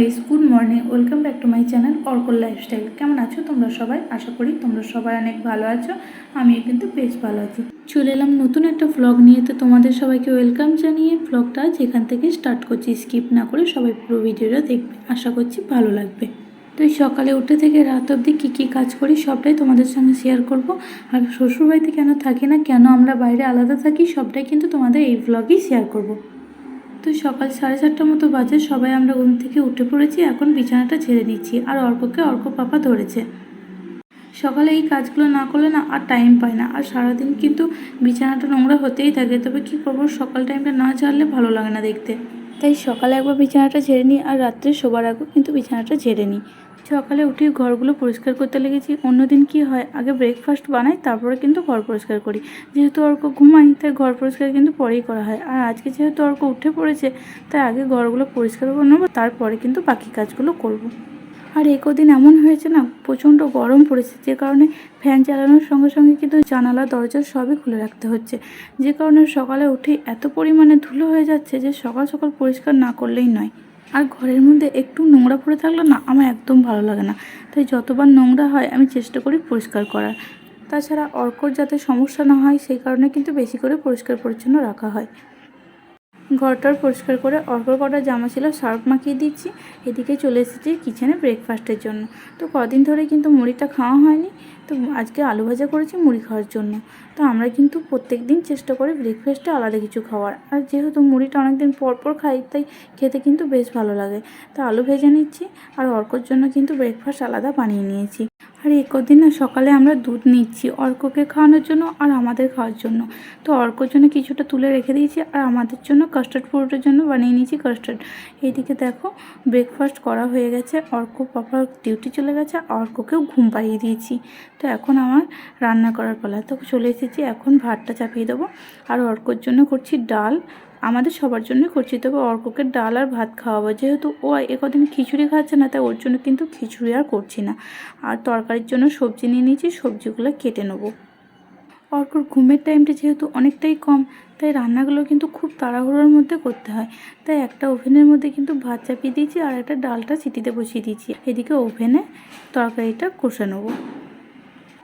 Welcome back to my channel অর্কল lifestyle কেমন আছো তোমরা সবাই? আশা করি তোমরা সবাই অনেক ভালো আছো, আমিও কিন্তু বেশ ভালো আছি। চলে এলাম নতুন একটা ভ্লগ নিয়ে, তো তোমাদের সবাইকে ওয়েলকাম জানিয়ে ভ্লগটা যেখান থেকে স্টার্ট করছি স্কিপ না করে সবাই পুরো ভিডিওটা দেখবে। আশা করছি ভালো লাগবে। তো সকালে উঠে থেকে রাত অবধি কী কী কাজ করি সবটাই তোমাদের সঙ্গে শেয়ার করব। আর শ্বশুরবাড়িতে কেন থাকি না, কেন আমরা বাইরে আলাদা থাকি, সবটাই কিন্তু তোমাদের এই ভ্লগেই শেয়ার করব। তো সকাল সাড়ে চারটার মতো বাজে সবাই আমরা ঘুম থেকে উঠে পড়েছি, এখন বিছানাটা ছেড়ে দিচ্ছি। আর অর্ককে অর্ক পাপা ধরেছে। সকালে এই কাজগুলো না করলে না আর টাইম পায় না। আর সারাদিন কিন্তু বিছানাটা নোংরা হতেই থাকে, তবে কি করব? সকাল টাইমটা না ছাড়লে ভালো লাগে না দেখতে। তাই সকালে একবার বিছানাটা ঝেড়ে নিই আর রাত্রে শোবার আগেও কিন্তু বিছানাটা ঝেড়ে নিই সকালে উঠে ঘরগুলো পরিষ্কার করতে লেগেছি। অন্যদিন কি হয়? আগে ব্রেকফাস্ট বানাই, তারপরে কিন্তু ঘর পরিষ্কার করি। যেহেতু অর্ক ঘুমাই তাই ঘর পরিষ্কার কিন্তু পরেই করা হয়। আর আজকে যেহেতু অর্ক উঠে পড়েছে, তাই আগে ঘরগুলো পরিষ্কার করে নেব, তারপরে কিন্তু বাকি কাজগুলো করব। আর এই কদিন এমন হয়েছে না, প্রচণ্ড গরম পড়েছে, যে কারণে ফ্যান চালানোর সঙ্গে সঙ্গে কিন্তু জানালা, দরজা সবই খুলে রাখতে হচ্ছে। যে কারণে সকালে উঠে এত পরিমাণে ধুলো হয়ে যাচ্ছে যে সকাল সকাল পরিষ্কার না করলেই নয়। আর ঘরের মধ্যে একটু নোংরা পড়ে থাকলে না আমার একদম ভালো লাগে না। তাই যতবার নোংরা হয়, আমি চেষ্টা করি পরিষ্কার করার। তাছাড়া অর্কর যাতে সমস্যা না হয়, সেই কারণে কিন্তু বেশি করে পরিষ্কার পরিচ্ছন্ন রাখা হয়। ঘরটার পরিষ্কার করে অর্কর কটা জামা ছিল, সার্ফ মাখিয়ে দিচ্ছি। এদিকে চলে এসেছি কিচেনে ব্রেকফাস্টের জন্য। তো কদিন ধরে কিন্তু মুড়িটা খাওয়া হয়নি। তো আজকে আলু ভাজা করেছি মুড়ি খাওয়ার জন্য। তো আমরা কিন্তু প্রত্যেক দিন চেষ্টা করি ব্রেকফাস্টে আলাদা কিছু খাওয়ার। আর যেহেতু মুড়িটা অনেক দিন পর পর খাই, তাই খেতে কিন্তু বেশ ভালো লাগে। তো আলু ভেজে নিচ্ছি, আর অর্কর জন্য কিন্তু ব্রেকফাস্ট আলাদা বানিয়ে নিয়েছি। আর এই কদিন না সকালে আমরা দুধ নিচ্ছি অর্ককে খাওয়ানোর জন্য আর আমাদের খাওয়ার জন্য। তো অর্কর জন্য কিছুটা তুলে রেখে দিয়েছি আর আমাদের জন্য কাস্টার্ড ফ্রুটের জন্য বানিয়ে নিয়েছি কাস্টার্ড এইদিকে দেখো ব্রেকফাস্ট করা হয়ে গেছে, অর্ক পাপার ডিউটি চলে গেছে, অর্ককেও ঘুম পাইয়ে দিয়েছি। তো এখন আমার রান্না করার পালা। তো চলে এসেছি, এখন ভাতটা চাপিয়ে দেবো। আর অর্কর জন্য করছি ডাল আমাদের সবার জন্য করছি। তবে অর্ককে ডাল আর ভাত খাওয়াবো। যেহেতু ও একদিন খিচুড়ি খাচ্ছে না, তাই ওর জন্য কিন্তু খিচুড়ি আর করছি না। আর তরকারির জন্য সবজি নিয়ে নিয়েছি, সবজিগুলো কেটে নেব। অর্কর ঘুমের টাইমটা যেহেতু অনেকটাই কম, তাই রান্নাগুলো কিন্তু খুব তাড়াহুড়োর মধ্যে করতে হয়। তাই একটা ওভেনের মধ্যে কিন্তু ভাত চাপিয়ে দিয়েছি আর একটা ডালটা সিটিতে বসিয়ে দিয়েছি। এদিকে ওভেনে তরকারিটা কষে নেব।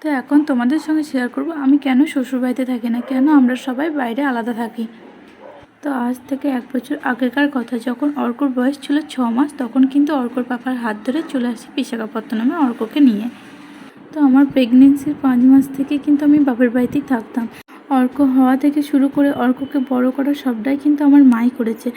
তো এখন তোমাদের সঙ্গে শেয়ার করব, আমি কেন শ্বশুরবাড়িতে থাকি না? কেন আমরা সবাই বাইরে আলাদা থাকি? তো আজ থেকে এক বছর আগেকার কথা, যখন অর্কর বয়স ছিল ছ মাস, তখন কিন্তু অর্কর পাপার হাত ধরে চলে আসি বিশাখাপত্তনমে অর্ককে নিয়ে। তো আমার প্রেগনেন্সির পাঁচ মাস থেকে কিন্তু আমি বাপের বাড়িতেই থাকতাম। অর্ক হওয়া থেকে শুরু করে অর্ককে বড় করা সবটাই কিন্তু আমার মাই করেছে।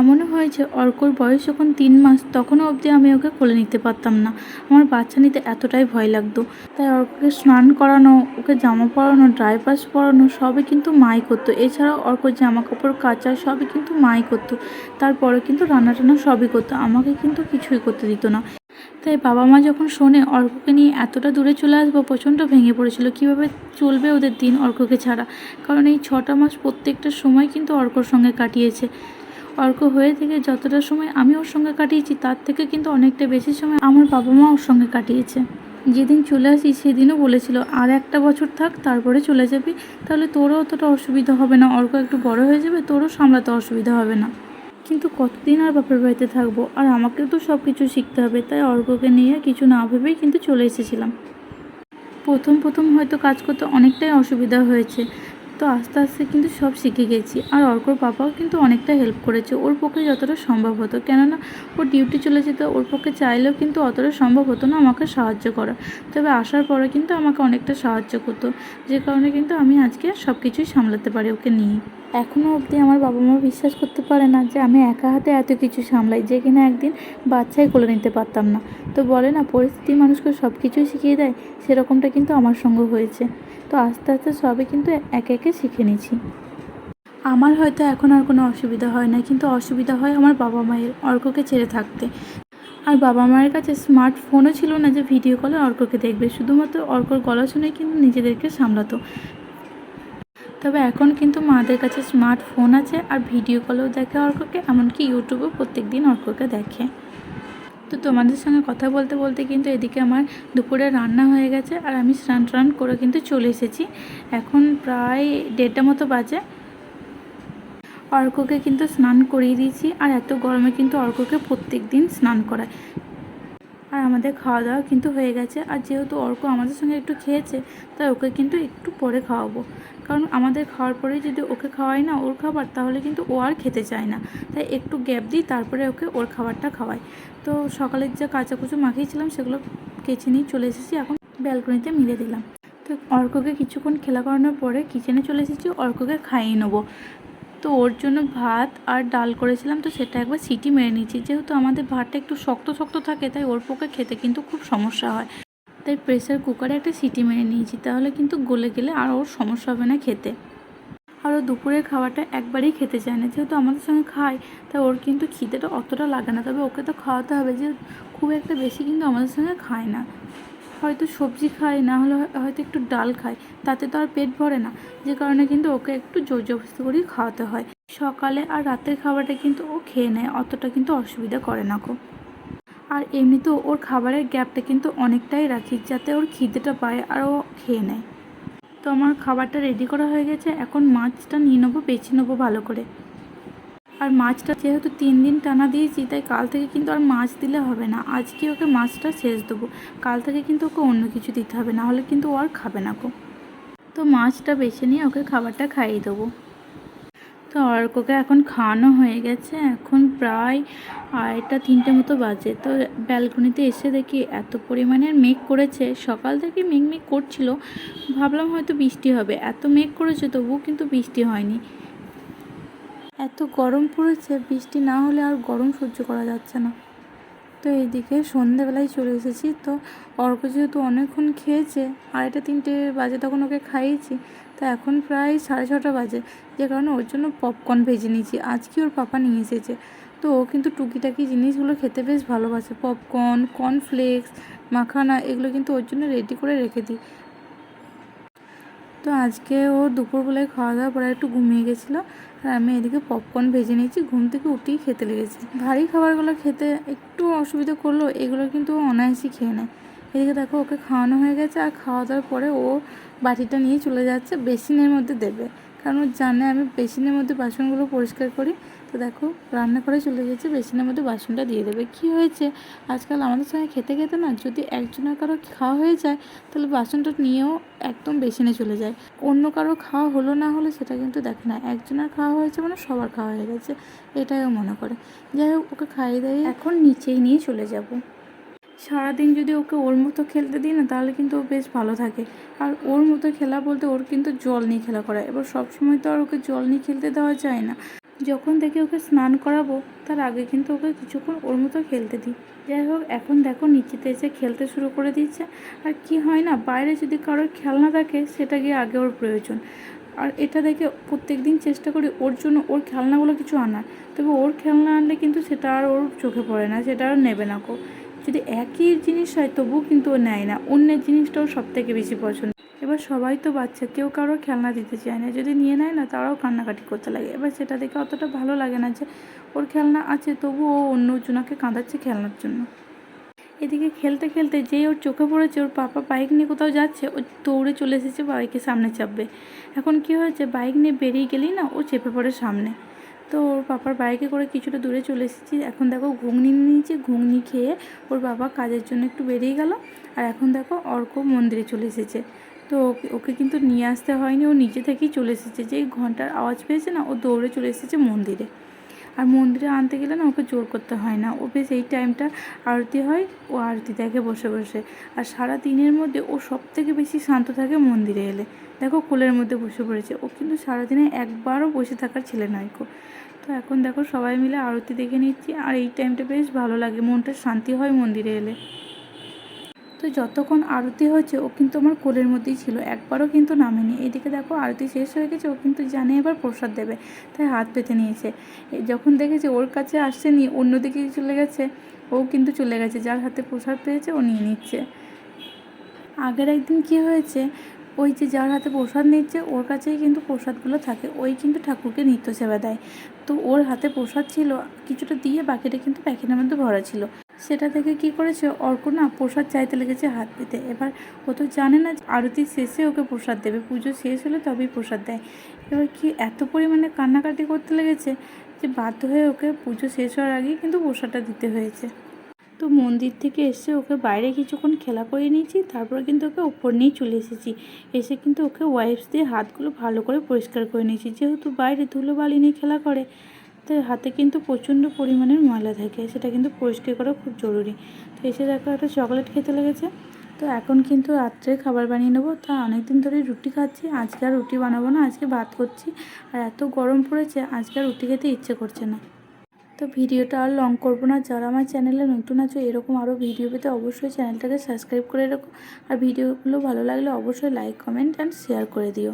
এমনও হয়েছে অর্কর বয়স যখন তিন মাস, তখনও অবধি আমি ওকে কোলে নিতে পারতাম না। আমার বাচ্চা নিতে এতটাই ভয় লাগতো। তাই অর্ককে স্নান করানো, ওকে জামা পরানো ড্রাই পাস পরানো, সবই কিন্তু মাই করতো। এছাড়াও অর্কর জামা কাপড় কাচা, সবই কিন্তু মাই করতো। তারপরে কিন্তু রান্না টান্না সবই করতো। আমাকে কিন্তু কিছুই করতে দিত না। তাই বাবা মা যখন শোনে অর্ককে নিয়ে এতটা দূরে চলে আসব, প্রচণ্ড ভেঙে পড়েছিল, কীভাবে চলবে ওদের দিন অর্ককে ছাড়া? কারণ এই ছটা মাস প্রত্যেকটা সময় কিন্তু অর্কর সঙ্গে কাটিয়েছে। অর্ক হয়ে থেকে যতটা সময় আমি ওর সঙ্গে কাটিয়েছি, তার থেকে কিন্তু অনেকটা বেশি সময় আমার বাবা মা ওর সঙ্গে কাটিয়েছে। যেদিন চলে আসি সেদিনও বলেছিল, আর একটা বছর থাক, তারপরে চলে যাবি। তাহলে তোরও অতটা অসুবিধা হবে না। অর্ক একটু বড় হয়ে যাবে, তোরও সামলাতে অসুবিধা হবে না। কিন্তু কতদিন আর বাপের বাড়িতে থাকব? আর আমাকেও তো সব কিছু শিখতে হবে। তাই অর্ককে নিয়ে কিছু না ভেবেই কিন্তু চলে এসেছিলাম। প্রথম প্রথম হয়তো কাজ করতে অনেকটাই অসুবিধা হয়েছে। তো আস্তে আস্তে কিন্তু সব শিখে গেছি। আর অর্কর পাপাও কিন্তু অনেকটা হেল্প করেছে। ওর পক্ষে যতটা সম্ভব হতো। কেননা, ওর ডিউটি চলে যেত। ওর পক্ষে চাইলেও কিন্তু অতটা সম্ভব হতো না আমাকে সাহায্য করা তবে আসার পরে কিন্তু আমাকে অনেকটা সাহায্য করতো। যে কারণে কিন্তু আমি আজকে সব কিছুই সামলাতে পারি ওকে নিয়ে। এখনও অবধি আমার বাবা মা বিশ্বাস করতে পারে না যে আমি একা হাতে এত কিছু সামলাই, যে কিনা একদিন বাচ্চাই কোলে নিতে পারতাম না। তো বলে না, পরিস্থিতি মানুষকে সব কিছুই শিখিয়ে দেয়, সেরকমটা কিন্তু আমার সঙ্গে হয়েছে। তো আস্তে আস্তে সবই কিন্তু এক একে শিখে নিয়েছি। আমার হয়তো এখন আর কোনো অসুবিধা হয় না, কিন্তু অসুবিধা হয় আমার বাবা মায়ের, অর্ককে ছেড়ে থাকতে। আর বাবা মায়ের কাছে স্মার্টফোনও ছিল না যে ভিডিও কলে অর্ককে দেখবে, শুধুমাত্র অর্কর গলা শুনেই কিন্তু নিজেদেরকে সামলাতো। তবে এখন কিন্তু মাদের কাছে স্মার্টফোন আছে আর ভিডিও কলেও দেখে অর্ককে, এমনকি ইউটিউবেও প্রত্যেক দিন অর্ককে দেখে। তো তোমাদের সঙ্গে কথা বলতে বলতে কিন্তু এদিকে আমার দুপুরে রান্না হয়ে গেছে আর আমি স্নান টান করে কিন্তু চলে এসেছি। এখন প্রায় দেড়টা মতো বাজে। অর্ককে কিন্তু স্নান করিয়ে দিয়েছি আর এত গরমে কিন্তু অর্ককে প্রত্যেক দিন স্নান করায়। আর আমাদের খাওয়া দাওয়া কিন্তু হয়ে গেছে। আর যেহেতু অর্ক আমাদের সঙ্গে একটু খেয়েছে, তাই ওকে কিন্তু একটু পরে খাওয়াবো। কারণ আমাদের খাওয়ার পরেই যদি ওকে খাওয়াই না ওর খাবার, তাহলে কিন্তু ও আর খেতে চায় না। তাই একটু গ্যাপ দিই, তারপরে ওকে ওর খাবারটা খাওয়াই। তো সকালের যে কাঁচা কুচু মাখিয়েছিলাম, সেগুলো কেচে নিয়ে চলে এসেছি, এখন ব্যালকনিতে মিলে দিলাম। তো অর্ককে কিছুক্ষণ খেলা করানোর পরে কিচেনে চলে এসেছি, অর্ককে খাইয়ে নেব। তো ওর জন্য ভাত আর ডাল করেছিলাম, তো সেটা একবার সিটি মেরে নিয়েছি। যেহেতু আমাদের ভাতটা একটু শক্ত শক্ত থাকে, তাই ওর পক্ষে খেতে কিন্তু খুব সমস্যা হয়। তাই প্রেসার কুকারে একটা সিটি মেরে নিয়েছি, তাহলে কিন্তু গলে গেলে আর ওর সমস্যা হবে না খেতে। আর ও দুপুরের খাবারটা একবারেই খেতে চায় না, যেহেতু আমাদের সঙ্গে খায়, তাই ওর কিন্তু খিদেটা অতটা লাগে না। তবে ওকে তো খাওয়াতে হবে, যে খুব একটা বেশি কিন্তু আমাদের সঙ্গে খায় না। হয়তো সবজি খায়, না হলে হয়- হয়তো একটু ডাল খায়, তাতে তো আর পেট ভরে না। যে কারণে কিন্তু ওকে একটু জোর জবরদস্তি করেই খাওয়াতে হয়। সকালে আর রাতের খাবারটা কিন্তু ও খেয়ে নেয়, অতটা কিন্তু অসুবিধা করে না কো আর এমনিতেও ওর খাবারের গ্যাপটা কিন্তু অনেকটাই রাখি, যাতে ওর খিদেটা পায় আর ও খেয়ে নেয়। তো আমার খাবারটা রেডি করা হয়ে গেছে, এখন মাছটা নিয়ে নেব, বেছে নেব ভালো করে। আর মাছটা যেহেতু তিন দিন টানা দিয়েছি, তাই কাল থেকে কিন্তু আর মাছ দিলে হবে না। আজকে ওকে মাছটা শেষ দেবো। কাল থেকে কিন্তু ওকে অন্য কিছু দিতে হবে, না হলে কিন্তু ও আর খাবে না কো তো মাছটা বেছে নিয়ে ওকে খাবারটা খাইয়ে দেবো। তো অর্ককে এখন খাওয়ানো হয়ে গেছে, এখন প্রায় আড়াইটা, তিনটে মতো বাজে। তো ব্যালকনিতে এসে দেখি এত পরিমাণের মেঘ করেছে, সকাল থেকে মেঘ মেঘ করছিল। ভাবলাম হয়তো বৃষ্টি হবে। এত মেঘ করেছে তবুও কিন্তু বৃষ্টি হয়নি। এত গরম পড়েছে, বৃষ্টি না হলে আর গরম সহ্য করা যাচ্ছে না। তো এইদিকে সন্ধেবেলায় চলে এসেছি। তো অর্ক যেহেতু অনেকক্ষণ খেয়েছে, আড়াইটা তিনটে বাজে তখন ওকে খাইয়েছি। তো এখন প্রায় সাড়ে ছটা বাজে। যে কারণে ওর জন্য পপকর্ন ভেজে নিয়েছি। আজকে ওর পাপা নিয়ে এসেছে। তো ও কিন্তু টুকিটাকি জিনিসগুলো খেতে বেশ ভালোবাসে। পপকর্ন কর্নফ্লেক্স মাখানা, এগুলো কিন্তু ওর জন্য রেডি করে রেখে দিই। তো আজকে ও দুপুরবেলায় খাওয়া দাওয়ার পরে একটু ঘুমিয়ে গেছিল। আর আমি এদিকে পপকর্ন ভেজে নিয়েছি, ঘুম থেকে উঠেই খেতে লেগেছি। ভারী খাবারগুলো খেতে একটু অসুবিধা করল এগুলো কিন্তু অনায়াসই খেয়ে নেয়। এদিকে দেখো, ওকে খাওয়ানো হয়ে গেছে, আর খাওয়া দাওয়ার পরে ও বাটিটা নিয়ে চলে যাচ্ছে বেসিনের মধ্যে দেবে। কারণ জানে আমি বেসিনের মধ্যে বাসনগুলো পরিষ্কার করি তো দেখো, রান্না করে চলে গেছে, বেসিনের মধ্যে বাসনটা দিয়ে দেবে। কি হয়েছে? আজকাল আমাদের সঙ্গে খেতে খেতে না, যদি একজনের কারও খাওয়া হয়ে যায়, তাহলে বাসনটা নিয়েও একদম বেসিনে চলে যায়। অন্য কারও খাওয়া হলো না হলে সেটা কিন্তু দেখে না, একজনের খাওয়া হয়েছে মানে সবার খাওয়া হয়ে গেছে এটাইও মনে করে। যাই হোক, ওকে খাইয়ে দাইয়ে এখন নিচেই নিয়ে চলে যাব। সারাদিন যদি ওকে ওর মতো খেলতে দিই না, তাহলে কিন্তু ও বেশ ভালো থাকে। আর ওর মতো খেলা বলতে ওর কিন্তু জল নিয়ে খেলা করা এবার সবসময় তো আর ওকে জল নিয়ে খেলতে দেওয়া যায় না। যখন থেকে ওকে স্নান করাবো, তার আগে কিন্তু ওকে কিছুক্ষণ ওর মতো খেলতে দিই। যাই হোক, এখন দেখো নিচেতে এসে খেলতে শুরু করে দিচ্ছে আর কি হয় না, বাইরে যদি কারোর খেলনা থাকে, সেটা গিয়ে আগে ওর প্রয়োজন। আর এটা দেখে প্রত্যেক দিন চেষ্টা করি ওর জন্য ওর খেলনাগুলো কিছু আনার। তবে ওর খেলনা আনলে কিন্তু সেটা আর ওর চোখে পড়ে না, সেটা আর নেবে না কো। যদি একই জিনিস হয়, তবুও কিন্তু ও নেয় না। অন্যের জিনিসটাও সব থেকে বেশি পছন্দ। এবার সবাই তো বাচ্চা, কেউ কারও খেলনা দিতে চায় না। যদি নিয়ে নেয় না, তারাও কান্নাকাটি করতে লাগে। এবার সেটা দেখে অতটা ভালো লাগে না যে ওর খেলনা আছে, তবুও ও অন্য জনাকে কাঁদাচ্ছে খেলনার জন্য। এদিকে খেলতে খেলতে যেই ওর চোখে পড়েছে, ওর পাপা বাইক নিয়ে কোথাও যাচ্ছে, ও দৌড়ে চলে এসেছে বাইকের সামনে চাপবে। এখন কি হয়েছে? বাইক নিয়ে বেরিয়ে গেলেই না ও চেপে পড়ে সামনে। তো ওর পাপার বাইকে করে কিছুটা দূরে চলে এসেছি। এখন দেখো ঘুগনি নিয়েছে, ঘুগনি খেয়ে ওর বাবা কাজের জন্য একটু বেরিয়ে গেল। আর এখন দেখো অর্ক মন্দিরে চলে এসেছে। তো ওকে ওকে কিন্তু নিয়ে আসতে হয়নি। ও নিজে থেকেই চলে এসেছে। যেই ঘণ্টার আওয়াজ পেয়েছে না, ও দৌড়ে চলে এসেছে মন্দিরে। আর মন্দিরে আনতে গেলে না, ওকে জোর করতে হয় না। ও বেশ এই টাইমটা আরতি হয়, ও আরতি দেখে বসে বসে। আর সারা দিনের মধ্যে ও সব থেকে বেশি শান্ত থাকে মন্দিরে এলে। দেখো কোলের মধ্যে বসে পড়েছে। ও কিন্তু সারাদিনে একবারও বসে থাকার ছেলে নয় কো তো এখন দেখো সবাই মিলে আরতি দেখে নিচ্ছি। আর এই টাইমটা বেশ ভালো লাগে। মনটা শান্তি হয় মন্দিরে এলে। তো যতক্ষণ আরতি হচ্ছে ও কিন্তু আমার কোলের মধ্যেই ছিল। একবারও কিন্তু নামেনি। এদিকে দেখো, আরতি শেষ হয়ে গেছে, ও কিন্তু জানে এবার প্রসাদ দেবে, তাই হাত পেতে নিয়েছে। যখন দেখেছে ওর কাছে আসছেনি অন্যদিকে চলে গেছে, ও কিন্তু চলে গেছে। যার হাতে প্রসাদ পেয়েছে, ও নিয়ে নিচ্ছে। আগের একদিন কি হয়েছে, ওই যে যার হাতে প্রসাদ নিচ্ছে, ওর কাছেই কিন্তু প্রসাদগুলো থাকে। ওই কিন্তু ঠাকুরকে নিত্য সেবা দেয়। তো ওর হাতে প্রসাদ ছিল, কিছুটা দিয়ে বাকিটা কিন্তু প্যাকেটের মধ্যে ভরা ছিল। সেটা থেকে কি করেছে? অর্ক না প্রসাদ চাইতে লেগেছে হাত পেতে। এবার ও তো জানে না আরতি শেষে ওকে প্রসাদ দেবে। পুজো শেষ হলে তবেই প্রসাদ দেয়। এবার কি এত পরিমাণে কান্নাকাটি করতে লেগেছে যে বাধ্য হয়ে ওকে পুজো শেষ হওয়ার আগেই কিন্তু প্রসাদটা দিতে হয়েছে। তো মন্দির থেকে এসে ওকে বাইরে কিছুক্ষণ খেলা করে নিয়েছি, তারপরে কিন্তু ওকে ওপর নিয়ে চলে এসেছি। এসে কিন্তু ওকে ওয়াইপস দিয়ে হাতগুলো ভালো করে পরিষ্কার করে নিয়েছি। যেহেতু বাইরে ধুলো বালি নিয়ে খেলা করে তাই হাতে কিন্তু প্রচণ্ড পরিমাণের ময়লা থাকে, সেটা কিন্তু পরিষ্কার করা খুব জরুরি। তো এসে দেখো একটা চকলেট খেতে লেগেছে। তো এখন কিন্তু রাত্রে খাবার বানিয়ে নেব। তা অনেকদিন ধরে রুটি খাচ্ছি, আজকে আর রুটি বানাবো না, আজকে ভাত করছি। আর এত গরম পড়েছে, আজকে আর রুটি খেতে ইচ্ছে করছে না। তো ভিডিওটা আর লং করব না। যারা আমার চ্যানেলে নতুন আছো, এরকম আরও ভিডিও পেতে অবশ্যই চ্যানেলটাকে সাবস্ক্রাইব করে রাখো। আর ভিডিওগুলো ভালো লাগলে অবশ্যই লাইক কমেন্ট অ্যান্ড শেয়ার করে দিও।